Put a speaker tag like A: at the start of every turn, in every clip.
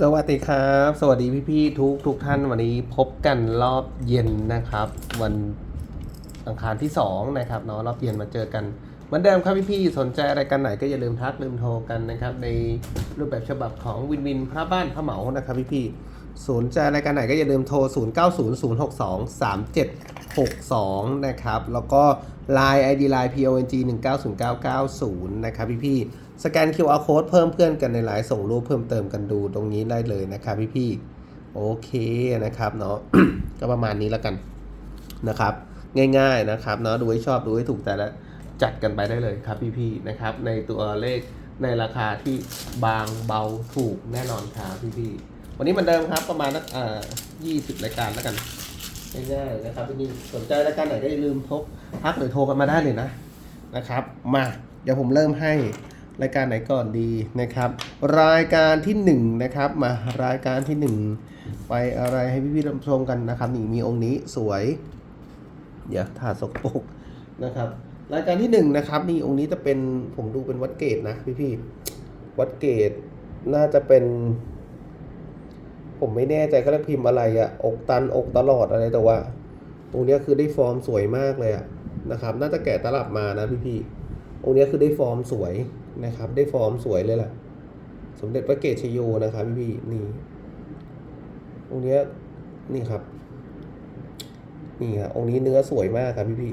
A: สวัสดีครับ สวัสดีพี่ๆทุกทุกท่านวันนี้พบกันรอบเย็นนะครับ วันอังคารที่2นะครับเนาะรอบเย็นมาเจอกันเหมือนเดิมครับพี่ๆสนใจอะไรกันไหนก็อย่าลืมทักลืมโทรกันนะครับ ในรูปแบบฉบับของวินวินพระบ้านพระเหมานะครับพี่ๆสนใจอะไรกันไหนก็อย่าลืมโทร 0900623762 นะครับ แล้วก็ Line ID Line PONG 190990นะครับพี่ๆ สแกน QR code เพิ่มเพื่อนกันในไลน์ส่งรูปเพิ่มเติมกันดูตรงนี้ได้เลยนะครับพี่ๆโอเคนะครับเนาะก็ประมาณนี้แล้วกันนะครับ ง่ายๆนะครับเนาะดูให้ชอบดูให้ถูกใจแล้วจัดกันไปได้เลยครับพี่ๆนะครับ ในตัวเลขในราคาที่บางเบาถูกแน่นอนครับพี่ๆวันนี้เหมือนเดิมครับประมาณนักอ่า20รายการแล้วกันง่ายๆนะครับพี่ๆสนใจรายการไหนก็อย่าลืมพกทักหรือโทรกันมาได้เลยนะนะครับ มาเดี๋ยวผมเริ่มให้ รายการไหนก่อนดีนะครับ รายการที่หนึ่งนะครับ มารายการที่หนึ่งไปอะไรให้พี่ๆรับชมกันนะครับนี่มีองค์นี้สวย เดี๋ยวถ่าสกปรกนะครับ รายการที่หนึ่งนะครับ นี่องค์นี้จะเป็นผมดูเป็นวัดเกตนะพี่ๆวัดเกตน่าจะเป็น ผมไม่แน่ใจเขาเรียกพิมพ์อะไรอะอกตันอกตลอดอะไรแต่ว่าตรงนี้คือได้ฟอร์มสวยมากเลยอะนะครับ น่าจะแกะตลับมานะพี่พี่ๆ องค์นี้คือได้ฟอร์มสวยนะครับ ได้ฟอร์มสวยเลยล่ะสมเด็จพระเกศชโยนะครับพี่พี่นี่องค์นี้นี่ครับ นี่ครับองค์นี้เนื้อสวยมากครับพี่พี่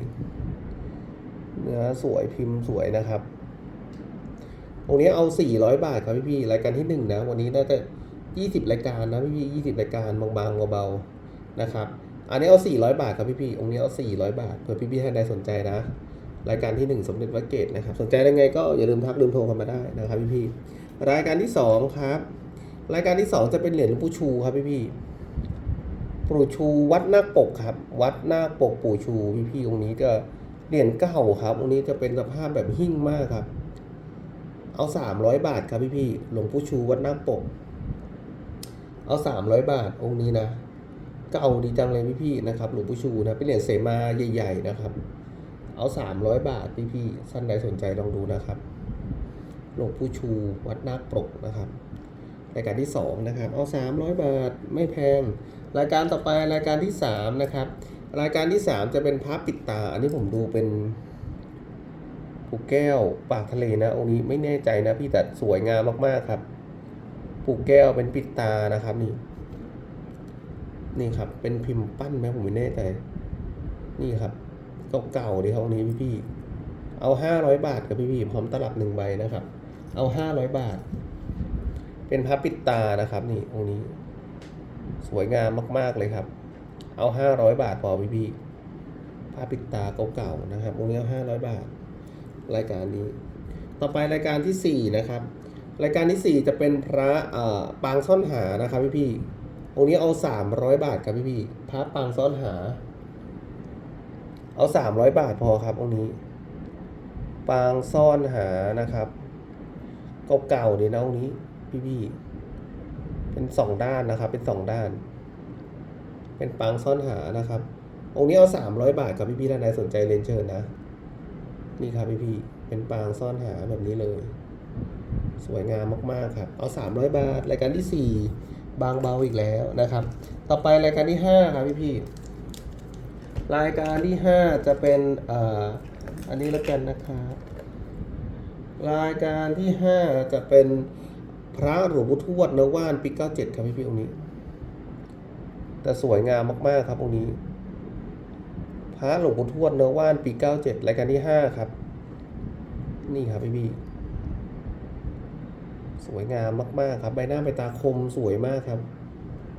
A: เนื้อสวยพิมพ์สวยนะครับองค์นี้เอา 400 บาทครับพี่พี่รายการที่หนึ่งนะ วันนี้น่าจะ 20 รายการนะพี่พี่ยี่สิบรายการบางๆเบาๆนะครับ อันนี้เอา 400 บาทครับพี่พี่ๆองค์นี้เอา 400 บาทเผื่อพี่พี่ๆท่านใดสนใจนะ รายการที่ 1 สมเด็จวัดเกตนะครับ สนใจยังไงก็อย่าลืมทักลืมโทรกันมาได้นะครับพี่พี่ๆรายการที่ 2 ครับ รายการที่ 2 จะเป็นเหรียญหลวงปู่ชูครับพี่พี่ๆปู่ชูวัดนาคปกครับ วัดนาคปกปู่ชูพี่พี่องค์นี้จะเหรียญเก่าครับองค์นี้จะเป็นสภาพแบบหิ้งมากครับ เอา 300 บาทครับพี่พี่ๆหลวงปู่ชูวัดนาคปก เอา 300 บาทองค์นี้นะเก่าดีจังเลยพี่ๆนะครับหลวงปู่ชูนะเป็นเหรียญเสมาใหญ่ ๆ นะครับ เอา 300 บาทพี่ๆท่านใดสนใจลองดูนะครับหลวงปู่ชูวัดนาคปรกนะครับรายการที่ 2 นะครับ เอา 300 บาทไม่แพง รายการต่อไปรายการที่ 3 นะครับ รายการที่ 3 จะเป็นพระปิดตา อันนี้ผมดูเป็นผูแก้วปากทะเลนะองค์นี้ไม่แน่ใจนะพี่แต่สวยงามมากๆครับปูแก้วเป็นปิดตานะครับนี่ นี่ครับเป็นพิมพ์ปั้นไหมผมไม่แน่ใจ นี่ครับ เก่าๆดีครับวันนี้พี่ๆเอาห้าร้อยบาทกับพี่ๆพร้อมตลับหนึ่งใบนะครับ เอาห้าร้อยบาท เป็นพระปิดตานะครับ นี่องค์นี้ สวยงามมากๆเลยครับ เอาห้าร้อยบาทพอพี่ๆพระปิดตาเก่าๆนะครับองค์นี้เอาห้าร้อยบาท รายการนี้ ต่อไปรายการที่สี่นะครับ รายการที่4จะเป็นพระปางซ่อนหานะครับพี่พี่ๆองค์นี้เอา300บาทครับพี่พี่ๆพระปางซ่อนหา เอา 300 บาทพอครับองนี้ ปางซ่อนหานะครับเก่าๆดีนะองนี้พี่พี่ๆเป็นสองด้านนะครับ เป็นสองด้าน เป็นปางซ่อนหานะครับองค์นี้เอา300บาทครับพี่พี่ๆท่านใดสนใจเรียนเชิญนะ นี่ครับพี่พี่ๆเป็นปางซ่อนหาแบบนี้เลย สวยงามมากๆครับ เอา300บาท รายการที่4บางเบาอีกแล้วนะครับ ต่อไปรายการที่5ครับพี่พี่ๆ รายการที่ 5 จะเป็นออันนี้แล้วกันนะครับรายการที่ 5 จะเป็นพระหลวงปู่ทวดเนว่านปี97ครับพี่พี่ๆองค์นี้ แต่สวยงามมากๆครับองค์นี้ พระหลวงปู่ทวดเนว่านปี97รายการที่ 5 ครับ นี่ครับพี่พี่ๆสวยงามมากๆครับ ใบหน้าใบตาคมสวยมากครับ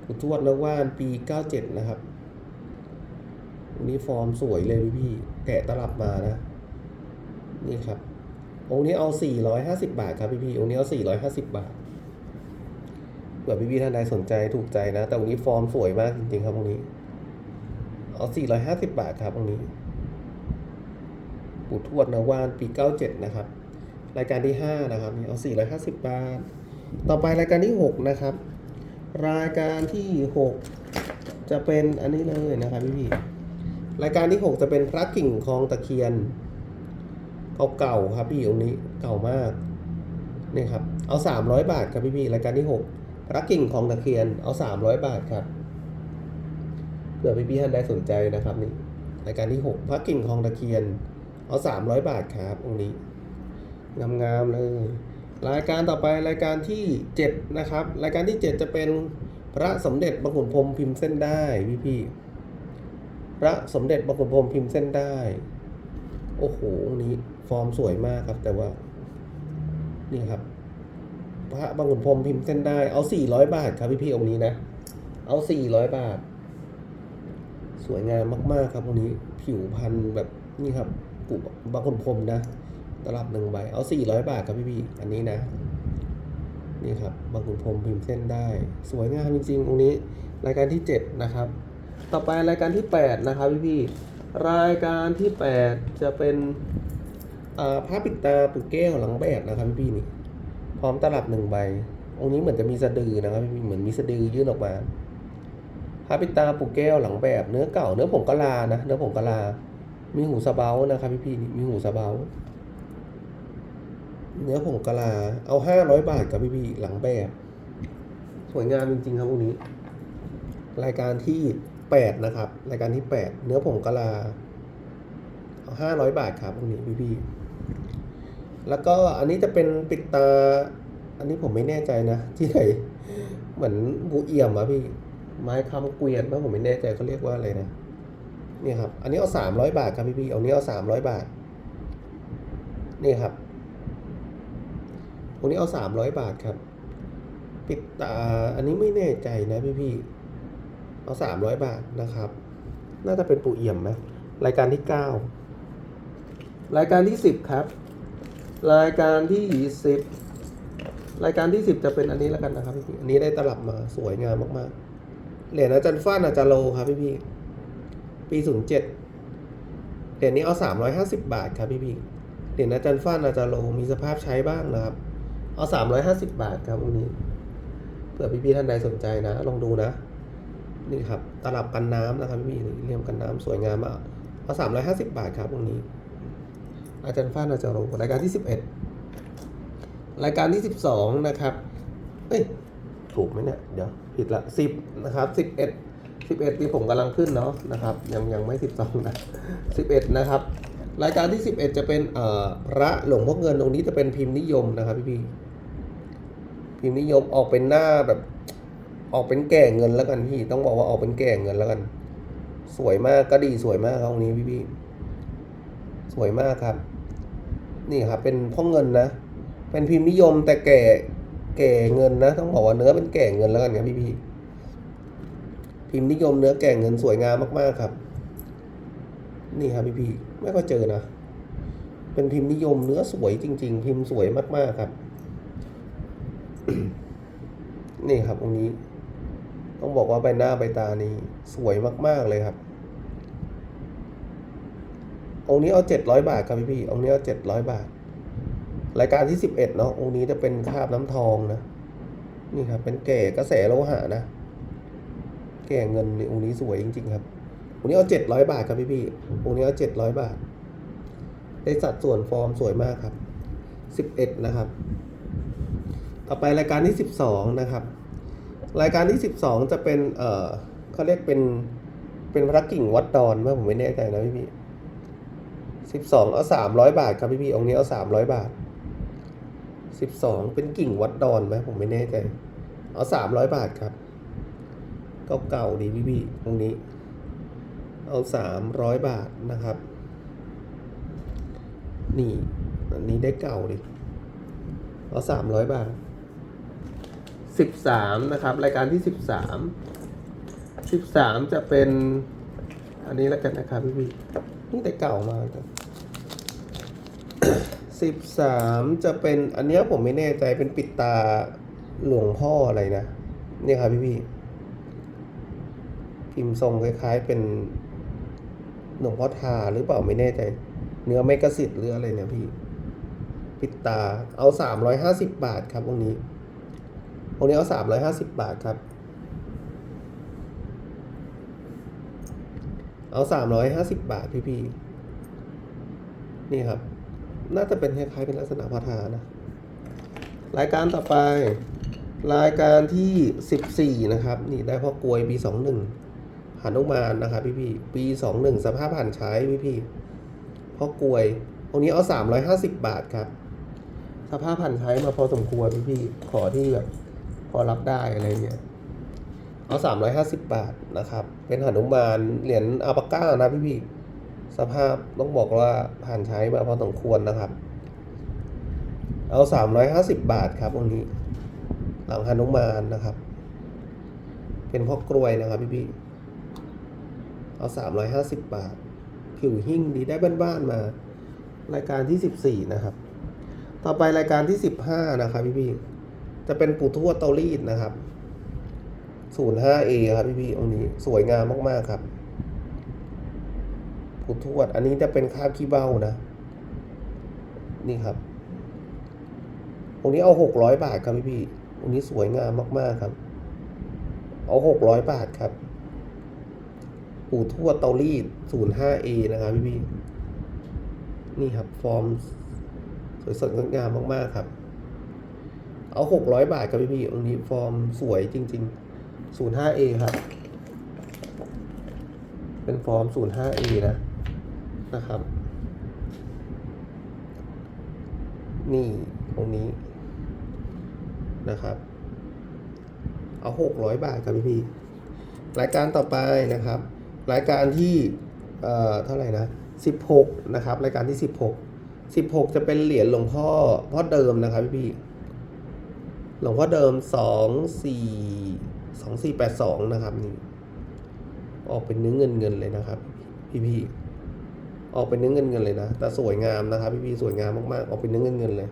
A: คุทวดนว่านปี 97 นะครับ วันนี้ฟอร์มสวยเลยพี่พี่แกะตลับมานะ นี่ครับ องค์นี้เอา 450 บาทครับพี่พี่องค์นี้เอา 450 บาทเผื่อพี่พี่ท่านใดสนใจถูกใจนะ แต่องค์นี้ฟอร์มสวยมากจริงๆครับองค์นี้ เอา 450 บาทครับองค์นี้ปู่ทวดนะว่านปี 97 นะครับ รายการที่ 5 นะครับนี่เอา 450 บาท ต่อไปรายการที่ 6 นะครับ รายการที่ 6 จะเป็นอันนี้เลยนะครับพี่พี่ รายการที่ 6 จะเป็นพระกิ่งคลองตะเคียนเก่าๆครับพี่องค์นี้เก่ามากนี่ครับเอา 300 บาทครับพี่พี่ๆรายการที่ 6 พรักกิ่งของตะเคียนเอาสามร้อยบาทครับเผื่อพี่ๆท่านใดสนใจนะครับนี่รายการที่หกพระกิ่งของตะเคียนเอาสามร้อยบาทครับองค์นี้งามๆเลย รายการต่อไปรายการที่เจ็ดนะครับ รายการที่เจ็ดจะเป็นพระสมเด็จบางขุนพรมพิมพ์เส้นได้พี่ๆ พระสมเด็จบางขุนพรมพิมพ์เส้นได้ โอ้โหองนี้ฟอร์มสวยมากครับ แต่ว่า นี่ครับ พระบางขุนพรมพิมพ์เส้นได้ เอาสี่ร้อยบาทครับพี่พี่ๆองค์นี้นะ เอาสี่ร้อยบาท สวยงามมาก ๆ ครับองค์นี้ ผิวพันธุ์แบบนี่ครับปุบางขุนพรมนะ ตลับหนึ่งใบ เอาสี่ร้อยบาทครับพี่พี่ๆอันนี้นะนี่ครับบางขุนพรมพิมพ์เส้นได้ สวยงามจริงๆองค์นี้ รายการที่เจ็ดนะครับ ต่อไปรายการที่แปดนะครับพี่พี่รายการที่แปดจะเป็นผ้าปิดตาปุกแก้วหลังแบบนะครับพี่พี่นี่ พร้อมตลับหนึ่งใบ องค์นี้เหมือนจะมีสะดือนะครับพี่พี่เหมือนมีสะดือยื่นออกมาพระปิดตาปุกแก้วหลังแบบเนื้อเก่าเนื้อผงกะลานะเนื้อผงกะลา มีหูสะเบานะครับพี่พี่นี่มีหูสะเบาเนื้อผงกะลา เอาห้าร้อยบาทครับพี่พี่หลังแบบ สวยงามจริงๆครับพวกนี้ รายการที่ แปดนะครับ รายการที่แปดเนื้อผงกะลาห้าร้อยบาทครับพวกนี้พี่พี่แล้วก็อันนี้จะเป็นปิดตา อันนี้ผมไม่แน่ใจนะ ที่ไหนเหมือนบูเอี่ยมอะพี่ ไม้คำเกวียนนะผมไม่แน่ใจเขาเรียกว่าอะไรนะนี่ครับ อันนี้เอาสามร้อยบาทครับพี่พี่เอานี้เอาสามร้อยบาท นี่ครับอันนี้เอาสามร้อยบาทครับ ปิดตา อันนี้ไม่แน่ใจนะพี่พี่ เอาสามร้อยบาทนะครับ น่าจะเป็นปูเอี่ยมไหมรายการที่เก้ารายการที่สิบครับ รายการที่สิบรายการที่สิบจะเป็นอันนี้แล้วกันนะครับพี่ๆอันนี้ได้ตลับมาสวยงามมากๆเหรียญอาจารย์ฟ้านอาจารย์โลครับพี่พี่ปีศูนย์เจ็ดเหรียญนี้เอาสามร้อยห้าสิบบาทครับพี่พี่เหรียญอาจารย์ฟ้านอาจารย์โลมีสภาพใช้บ้างนะครับ เอาสามร้อยห้าสิบบาทครับวันนี้เผื่อพี่ๆท่านใดสนใจนะ ลองดูนะ นี่ครับตลับกันน้ำนะครับพี่เรียมกันน้ำสวยงามมากเอาสามร้อยห้าสิบบาทครับวันนี้ อาจารย์ฟ้านอาจารย์โรรายการที่สิบเอ็ดรายการที่สิบสองนะครับเอ้ยถูกไหมเนี่ยเดี๋ยวผิดละสิบนะครับสิบเอ็ดสิบเอ็ดที่ผมกำลังขึ้นเนาะนะครับ ยังยังไม่สิบสองนะสิบเอ็ดนะครับ รายการที่สิบเอ็ดจะเป็นเอ่อพระหลวงพ่อเงินตรงนี้จะเป็นพิมพ์นิยมนะครับพี่พี่พิมพ์นิยมออกเป็นหน้าแบบ ออกเป็นแก่เงินแล้วกันพี่ ต้องบอกว่าออกเป็นแก่เงินแล้วกัน สวยมากก็ดีสวยมากครับตรงนี้พี่พี่ๆสวยมากครับ นี่ครับเป็นพ่อเงินนะ เป็นพิมพ์นิยมแต่แก่แก่เงินนะ ต้องบอกว่าเนื้อเป็นแก่เงินแล้วกันครับพี่พี่ๆพิมพ์นิยมเนื้อแก่เงินสวยงามมากๆครับ นี่ครับพี่พี่ๆไม่ค่อยเจอนะเป็นพิมพ์นิยมเนื้อสวยจริง ๆ พิมพ์สวยมากๆครับ นี่ครับตรงนี้ ต้องบอกว่าใบหน้าใบตานี่สวยมาก ๆ เลยครับ องค์นี้เอาเจ็ดร้อยบาทครับพี่พี่องค์นี้เอาเจ็ดร้อยบาท รายการที่สิบเอ็ดเนาะองค์นี้จะเป็นคาบน้ำทองนะ นี่ครับ เป็นแก่กระแสโลหะนะ แก่เงินนี่องค์นี้สวยจริง ๆ ครับองค์นี้เอาเจ็ดร้อยบาทครับพี่พี่องค์นี้เอาเจ็ดร้อยบาท ได้สัดส่วนฟอร์มสวยมากครับสิบเอ็ดนะครับ ต่อไปรายการที่สิบสองนะครับ รายการที่สิบสองจะเป็น เออเขาเรียกเป็น เป็นพระกิ่งวัดดอนว่าผมไม่แน่ใจนะพี่พี่สิบสองเอาสามร้อยบาทครับพี่พี่องค์นี้เอาสามร้อยบาทสิบสองเป็นกิ่งวัดดอนไหมผมไม่แน่ใจ เอาสามร้อยบาทครับเก่าๆดีพี่พี่องค์นี้ เอาสามร้อยบาทนะครับ นี่ อันนี้ได้เก่าดิ เอาสามร้อยบาท สิบสามนะครับ รายการที่สิบสามสิบสามจะเป็นอันนี้แล้วกันนะครับพี่พี่นี่แต่เก่ามาครับสิบสามจะเป็นอันเนี้ยผมไม่แน่ใจเป็นปิดตาหลวงพ่ออะไรนะเนี่ยครับพี่พี่พิมพ์ทรงคล้าย ๆ เป็นหลวงพ่อทาหรือเปล่าไม่แน่ใจ เนื้อไม่กระสิทธิ์หรืออะไรเนี่ยพี่ ปิดตาเอาสามร้อยห้าสิบบาทครับองค์นี้ องนี้เอาสามร้อยห้าสิบบาทครับ เอาสามร้อยห้าสิบบาทพี่พี่นี่ครับ น่าจะเป็นคล้ายๆเป็นลักษณะพาทานะ รายการต่อไป รายการที่สิบสี่นะครับ นี่ได้พ่อกลวยปีสองหนึ่งหันุมานนะครับพี่พี่ปีสองหนึ่งสภาพผ่านใช้พี่พี่พ่อกลวยตรงนี้เอาสามร้อยห้าสิบบาทครับ สภาพผ่านใช้มาพอสมควรพี่พี่ขอที่แบบ พอรับได้อะไรเงี้ยเอาสามร้อยห้าสิบบาทนะครับ เป็นหนุมานเหรียญอัลปาก้านะพี่พี่สภาพต้องบอกว่าผ่านใช้มาพอสมควรนะครับ เอาสามร้อยห้าสิบบาทครับตรงนี้ หลังหนุมานนะครับ เป็นพ่อกลวยนะครับพี่พี่เอาสามร้อยห้าสิบบาท ผิวหิ่งดีได้บ้านๆมา รายการที่สิบสี่นะครับ ต่อไปรายการที่สิบห้านะครับพี่พี่ จะเป็นปู่ทวดเตารีดนะครับศูนย์ห้าเอครับพี่พี่องค์นี้สวยงามมากๆครับปู่ทวด อันนี้จะเป็นคาบขี้เบ้านะ นี่ครับองค์นี้เอาหกร้อยบาทครับพี่พี่องค์นี้สวยงามมากๆครับ เอาหกร้อยบาทครับปู่ทวดเตารีดศูนย์ห้าเอนะครับพี่พี่นี่ครับฟอร์มสวยสดงดงามมากๆครับ เอาหกร้อยบาทครับพี่พี่ๆองค์นี้ฟอร์มสวยจริงๆศูนย์ห้าเอครับ เป็นฟอร์มศูนย์ห้าเอนะ นะครับ นี่ตรงนี้นะครับ เอาหกร้อยบาทครับพี่พี่รายการต่อไปนะครับ รายการที่ เอ่อ เท่าไหร่นะสิบหกนะครับ รายการที่สิบหกสิบหกจะเป็นเหรียญหลวงพ่อพ่อเดิมนะครับพี่พี่ หลวงพ่อเดิมสองสี่สองสี่แปดสองนะครับนี่ออกเป็นเนื้อเงินเงินเลยนะครับ พี่พี่ออกเป็นเนื้อเงินเงินเลยนะแต่สวยงามนะครับ พี่พี่สวยงามมากๆ ออกเป็นเนื้อเงินเงินเลย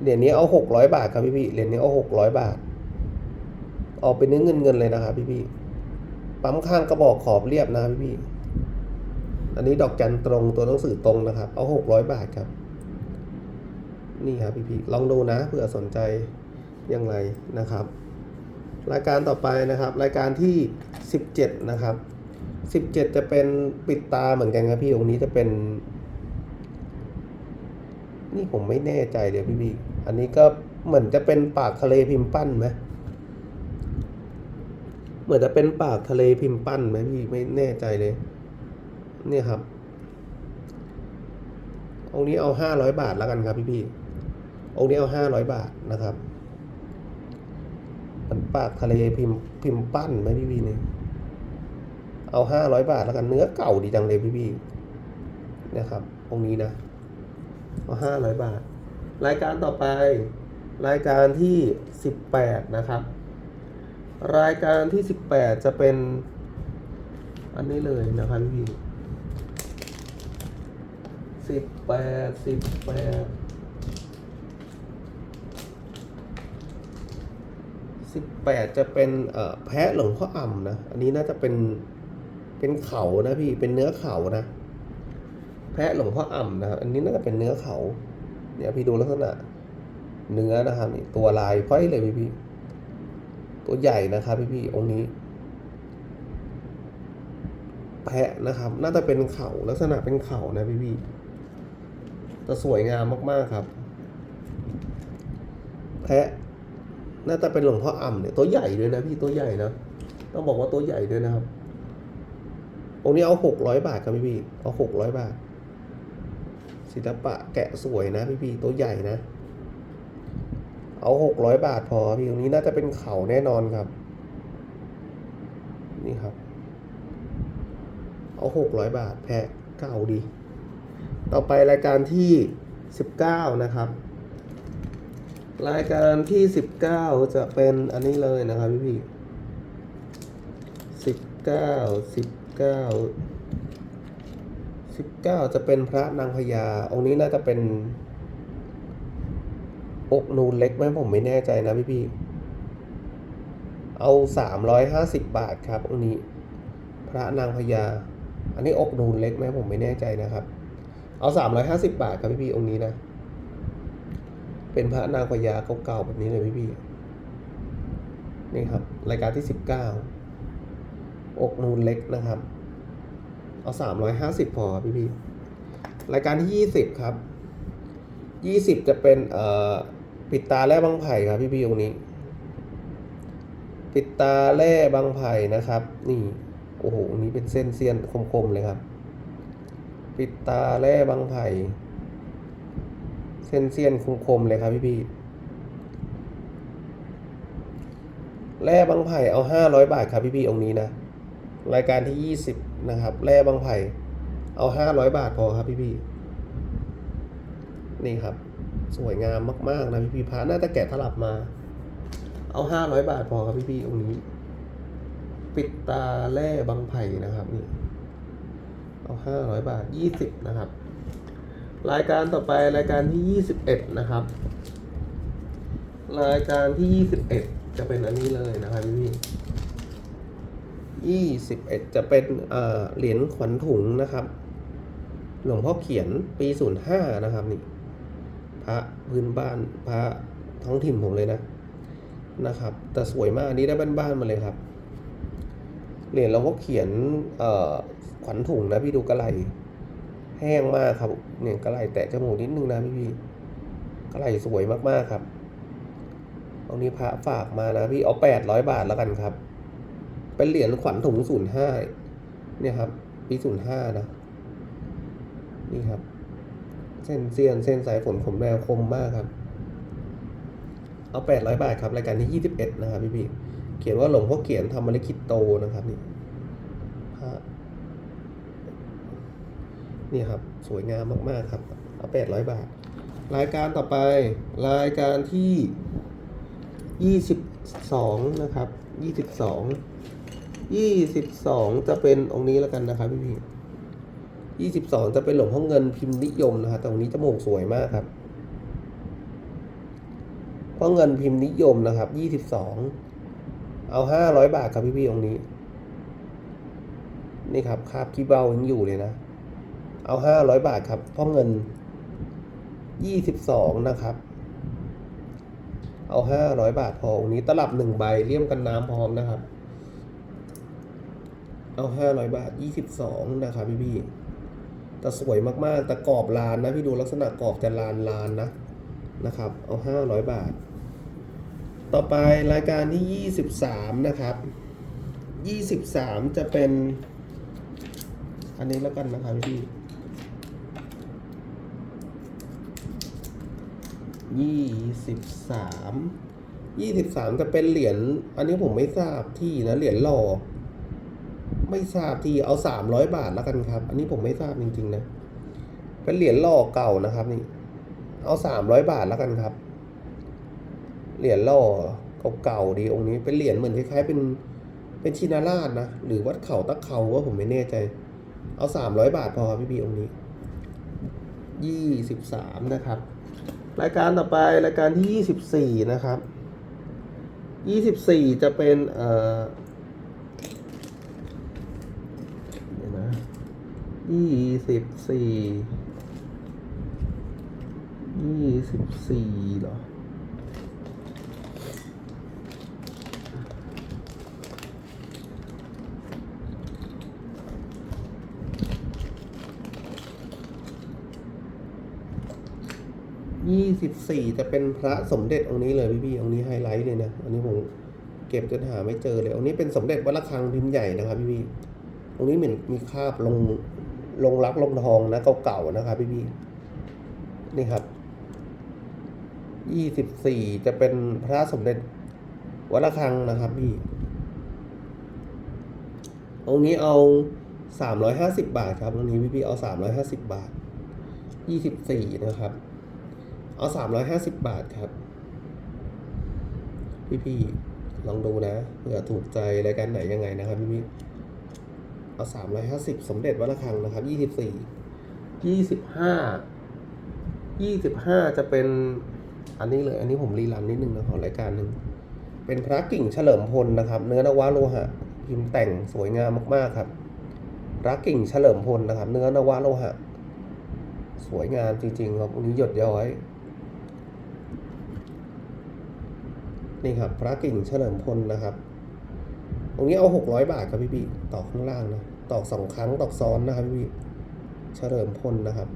A: เหรียญนี้เอาหกร้อยบาทครับพี่พี่เหรียญนี้เอาหกร้อยบาท ออกเป็นเนื้อเงินเงินเลยนะครับ พี่พี่ปั๊มข้างกระบอกขอบเรียบนะครับพี่พี่อันนี้ดอกจันตรงตัวหนังสือตรงนะครับ เอาหกร้อยบาทครับ นี่ครับพี่พี่ลองดูนะเผื่อสนใจอย่างไรนะครับ รายการต่อไปนะครับ รายการที่ 17 นะครับ 17 จะเป็นปิดตาเหมือนกันครับพี่องค์นี้จะเป็น นี่ผมไม่แน่ใจเดี๋ยวพี่พี่อันนี้ก็เหมือนจะเป็นปากทะเลพิมพ์ปั้นไหมเหมือนจะเป็นปากทะเลพิมพ์ปั้นไหมพี่ไม่แน่ใจเลย เนี่ยครับองค์นี้เอาห้าร้อยบาทแล้วกันครับพี่พี่ องค์นี้เอาห้าร้อยบาทนะครับ มันปากทะเลพิมพ์พิมพ์ปั้นไหมพี่พี่เนี่ยเอาห้าร้อยบาทแล้วกันเนื้อเก่าดีจังเลยพี่พี่นะครับ องค์นี้นะ เอาห้าร้อยบาท รายการต่อไป รายการที่สิบแปดนะครับ รายการที่สิบแปดจะเป็น อันนี้เลยนะครับพี่พี่สิบแปดสิบแปด สิบแปดจะเป็นเอ่อแพะหลวงพ่ออ่ำนะ อันนี้น่าจะเป็นเป็นเขานะพี่เป็นเนื้อเขานะ แพะหลวงพ่ออ่ำนะครับอันนี้น่าจะเป็นเนื้อเขาเดี๋ยพี่ดูลักษณะ เนื้อนะครับนี่ตัวลายพ้อยเลยพี่พี่ตัวใหญ่นะครับพี่พี่องค์นี้ แพะนะครับ น่าจะเป็นเขาลักษณะเป็นเขานะพี่พี่แต่สวยงามมากๆครับ แพะ น่าจะเป็นหลวงพ่ออ่ำเนี่ยตัวใหญ่ด้วยนะพี่ตัวใหญ่นะต้องบอกว่าตัวใหญ่ด้วยนะครับองค์นี้เอาหกร้อยบาทครับพี่พี่เอาหกร้อยบาท ศิลปะแกะสวยนะพี่พี่ตัวใหญ่นะ เอาหกร้อยบาทพอพี่ตรงนี้น่าจะเป็นเขาแน่นอนครับ นี่ครับ เอาหกร้อยบาทแพะเก่าดี ต่อไปรายการที่สิบเก้านะครับ รายการที่สิบเก้าจะเป็นอันนี้เลยนะครับพี่พี่สิบเก้าสิบเก้าสิบเก้าจะเป็นพระนางพญาองค์นี้น่าจะเป็น อกนูนเล็กไหมผมไม่แน่ใจนะพี่พี่เอาสามร้อยห้าสิบบาทครับองค์นี้ พระนางพญา อันนี้อกนูนเล็กไหมผมไม่แน่ใจนะครับ เอาสามร้อยห้าสิบบาทครับพี่พี่องค์นี้นะ เป็นพระนางพญาเก่าๆแบบนี้เลยพี่พี่ๆนี่ครับ รายการที่สิบเก้าอกนูนเล็กนะครับ เอาสามร้อยห้าสิบพอพี่พี่รายการที่ยี่สิบครับยี่สิบจะเป็นเอ่อปิดตาแร่บางไผ่ครับพี่พี่ๆองนี้ ปิดตาแร่บางไผ่นะครับ นี่โอ้โหองค์นี้เป็นเส้นเสียนคมๆเลยครับ ปิดตาแร่บางไผ่ เส้นเสี้ยนคมๆเลยครับพี่พี่แร่บางไผ่เอาห้าร้อยบาทครับพี่พี่องค์นี้นะ รายการที่ยี่สิบนะครับ แร่บางไผ่เอาห้าร้อยบาทพอครับพี่พี่นี่ครับ สวยงามมากๆนะพี่พี่พระน่าจะแกะสลับมา เอาห้าร้อยบาทพอครับพี่พี่องค์นี้ ปิดตาแร่บางไผ่นะครับนี่เอาห้าร้อยบาทยี่สิบนะครับ รายการต่อไปรายการที่ยี่สิบเอ็ดนะครับ รายการที่ยี่สิบเอ็ดจะเป็นอันนี้เลยนะครับพี่ๆยี่สิบเอ็ดจะเป็นเหรียญขวัญถุงนะครับ หลวงพ่อเขียนปีศูนย์ห้านะครับนี่พระพื้นบ้านพระท้องถิ่นผมเลยนะนะครับ แต่สวยมากอันนี้ได้บ้านๆมาเลยครับเหรียญหลวงพ่อเขียนขวัญถุงนะพี่ดูกระไหล แห้งมากครับเนี่ยกระไหลแตะจมูกนิดนึงนะพี่พี่กระไหลสวยมากๆครับเอานี้พระฝากมานะพี่เอาแปดร้อยบาทแล้วกันครับ เป็นเหรียญขวัญถุงศูนย์ห้าเนี่ยครับ ปีศูนย์ห้านะ นี่ครับ เส้นเสียนเส้นสายฝนผมแนวคมมากครับ เอาแปดร้อยบาทครับรายการที่ยี่สิบเอ็ดนะครับพี่พี่เขียนว่าหลวงพ่อเขียนทำมรคิดโตนะครับนี่พระ นี่ครับสวยงามมาก ๆ ครับเอาแปดร้อยบาท รายการต่อไปรายการที่ยี่สิบสองนะครับยี่สิบสองยี่สิบสองจะเป็นองค์นี้แล้วกันนะครับพี่พี่ยี่สิบสองจะเป็นหลวงพ่อเงินพิมพ์นิยมนะครับแต่องค์นี้จมูกสวยมากครับพราะเงินพิมพ์นิยมนะครับยี่สิบสองเอาห้าร้อยบาทครับพี่พี่องค์นี้ นี่ครับคาบขี้เบายังอยู่เลยนะ เอาห้าร้อยบาทครับ เพราะเงินยี่สิบสองนะครับ เอาห้าร้อยบาทพอองนี้ตลับหนึ่งใบเลี่ยมกันน้ำพร้อมนะครับ เอาห้าร้อยบาทยี่สิบสองนะครับพี่พี่แต่สวยมากๆ แต่กรอบลานนะ พี่ดูลักษณะกรอบจะลานลานนะนะครับ เอาห้าร้อยบาท ต่อไปรายการที่ 23 นะครับ 23 จะเป็นอันนี้แล้วกันนะครับพี่ ยี่สิบสามยี่สิบสามจะเป็นเหรียญอันนี้ผมไม่ทราบที่นะเหรียญหล่อไม่ทราบที่เอาสามร้อยบาทแล้วกันครับ อันนี้ผมไม่ทราบจริงๆนะเป็นเหรียญหล่อเก่านะครับนี่ เอาสามร้อยบาทแล้วกันครับ เหรียญหล่อเก่าๆดีองค์นี้เป็นเหรียญเหมือนคล้ายๆเป็นเป็นชินาราชนะหรือวัดเขาตะเขาว่าผมไม่แน่ใจ เอาสามร้อยบาทพอครับพี่พี่องค์นี้ยี่สิบสามนะครับ รายการต่อไปรายการที่ยี่สิบสี่นะครับยี่สิบสี่จะเป็นเอ่อเดี๋ยวนะยี่สิบสี่ยี่สิบสี่เหรอ ยี่สิบสี่จะเป็นพระสมเด็จองค์นี้เลยพี่พี่ๆองค์นี้ไฮไลท์เลยนะอันนี้ผมเก็บจนหาไม่เจอเลยองค์นี้เป็นสมเด็จวัดระฆังพิมพ์ใหญ่นะครับพี่พี่ๆองค์นี้เหมือนมีคาบลงลงรักลงทองนะเก่าๆนะครับพี่พี่ๆนี่ครับยี่สิบสี่จะเป็นพระสมเด็จวัดระฆังนะครับพี่องค์นี้เอาสามร้อยห้าสิบบาทครับองค์นี้พี่พี่ๆเอาสามร้อยห้าสิบบาทยี่สิบสี่นะครับ เอาสามร้อยห้าสิบบาทครับ พี่พี่ๆลองดูนะเผื่อถูกใจรายการไหนยังไงนะครับพี่พี่ๆเอาสามร้อยห้าสิบสมเด็จวัดระฆังนะครับยี่สิบสี่ยี่สิบห้ายี่สิบห้าจะเป็นอันนี้เลย อันนี้ผมรีรันนิดนึงนะของรายการหนึ่งเป็นพระกิ่งเฉลิมพลนะครับ เนื้อนวะโลหะ พิมพ์แต่งสวยงามมากๆครับพระกิ่งเฉลิมพลนะครับ เนื้อนวะโลหะ สวยงามจริงๆครับอันนี้หยดย้อย นี่ครับ พระกิ่งเฉลิมพลนะครับตรงนี้เอาหกร้อยบาทครับพี่พี่ตอกข้างล่างนะตอกสองครั้งตอกซ้อนนะครับพี่พี่เฉลิมพลนะครับ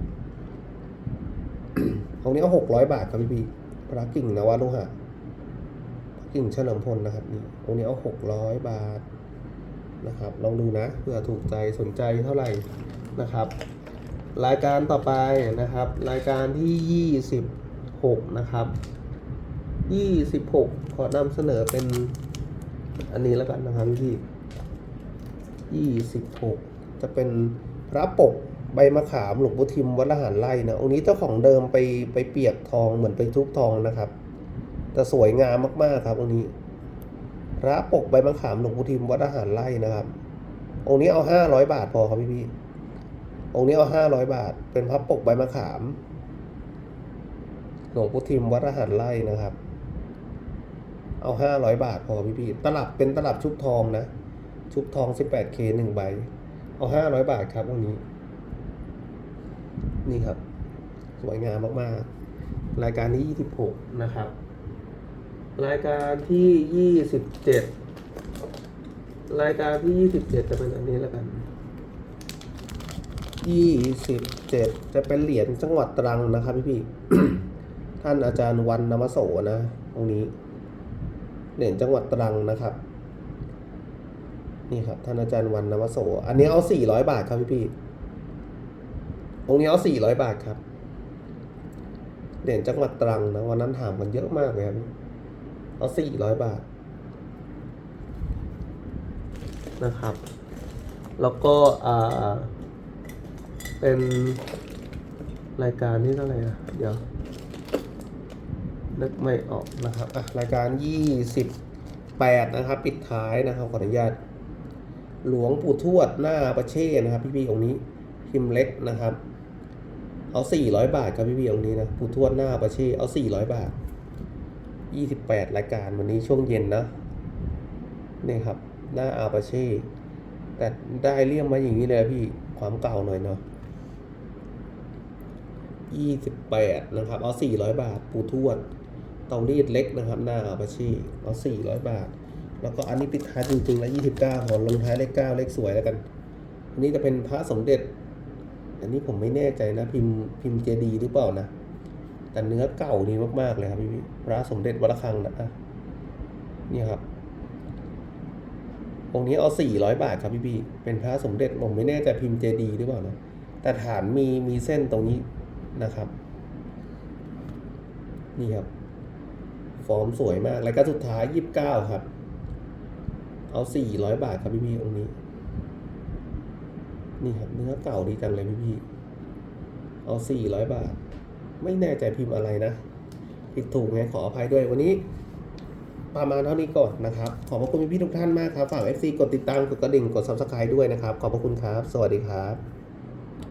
A: องนี้เอาหกร้อยบาทครับพี่พี่พระกิ่งนวโลหะพระกิ่งเฉลิมพลนะครับนี่องนี้เอาหกร้อยบาทนะครับ ลองดูนะเผื่อถูกใจสนใจเท่าไหร่นะครับ รายการต่อไปนะครับ รายการที่ยี่สิบหกนะครับ ยี่สิบหกขอนำเสนอเป็นอันนี้แล้วกันนะครับพี่ยี่สิบหกจะเป็นพระปกใบมะขามหลวงปู่ทิมวัดละหารไร่นะองค์นี้เจ้าของเดิมไปไปเปียกทองเหมือนไปทุบทองนะครับ แต่สวยงามมากๆครับองค์นี้ พระปกใบมะขามหลวงปู่ทิมวัดละหารไร่นะครับ องค์นี้เอาห้าร้อยบาทพอครับพี่พี่ๆองค์นี้เอาห้าร้อยบาท เป็นพระปกใบมะขาม หลวงปู่ทิมวัดละหารไร่นะครับ เอาห้าร้อยบาทพอพี่พี่ตลับเป็นตลับชุบทองนะ ชุบทอง 18K หนึ่งใบ เอาห้าร้อยบาทครับวันนี้ นี่ครับ สวยงามมากๆ รายการที่ยี่สิบหกนะครับ รายการที่ยี่สิบเจ็ดรายการที่ยี่สิบเจ็ดจะเป็นอันนี้แล้วกันยี่สิบเจ็ดจะเป็นเหรียญจังหวัดตรังนะครับพี่พี่ท่านอาจารย์วันนมโสนะตรงนี้ เหรียญจังหวัดตรังนะครับ นี่ครับท่านอาจารย์วันนมโส อันนี้เอาสี่ร้อยบาทครับพี่พี่องค์นี้เอาสี่ร้อยบาทครับ เหรียญจังหวัดตรังนะวันนั้นถามกันเยอะมากเลยครับเอาสี่ร้อยบาท นะครับ แล้วก็อ่าเป็นรายการที่เท่าไหร่นะเดี๋ยว นึกไม่ออกนะครับอะรายการยี่สิบแปดนะครับ ปิดท้ายนะครับขออนุญาต หลวงปู่ทวดหน้าประเช่นะครับ พี่พี่ๆองค์นี้พิมพ์เล็กนะครับ เอาสี่ร้อยบาทครับพี่พี่ๆองค์นี้นะปู่ทวดหน้าประเช่เอาสี่ร้อยบาทยี่สิบแปดรายการวันนี้ช่วงเย็นนะนี่ครับ หน้าอาปาเช่แต่ได้เลี่ยมมาอย่างนี้เลยพี่ความเก่าหน่อยเนาะยี่สิบแปดนะครับ เอาสี่ร้อยบาท ปูทวด เตารีดเล็กนะครับ หน้าอาปาชีเอาสี่ร้อยบาท แล้วก็อันนี้ปิดท้ายจริงๆ แล้วยี่สิบเก้าขอลงท้ายเลขเก้าเลขสวยแล้วกัน อันนี้จะเป็นพระสมเด็จ อันนี้ผมไม่แน่ใจนะ พิมพ์พิมพ์เจดีหรือเปล่านะ แต่เนื้อเก่าดีมากๆเลยครับพี่พระสมเด็จวัดระฆังนะอะนี่ครับองค์นี้เอาสี่ร้อยบาทครับพี่พี่เป็นพระสมเด็จผมไม่แน่ใจพิมพ์เจดีหรือเปล่านะแต่ฐานมีมีเส้นตรงนี้นะครับ นี่ครับ ฟอร์มสวยมาก แล้วก็สุดท้ายยี่สิบเก้าครับ เอาสี่ร้อยบาทครับพี่พี่ๆองนี้ นี่ครับเนื้อเก่าดีจังเลยพี่พี่เอาสี่ร้อยบาท ไม่แน่ใจพิมพ์อะไรนะผิดถูกไงขออภัยด้วยวันนี้ประมาณเท่านี้ก่อนนะครับ ขอบพระคุณพี่ทุกท่านมากครับ ฝาก FC กดติดตาม กดกระดิ่ง กด Subscribe ด้วยนะครับ ขอบพระคุณครับ สวัสดีครับ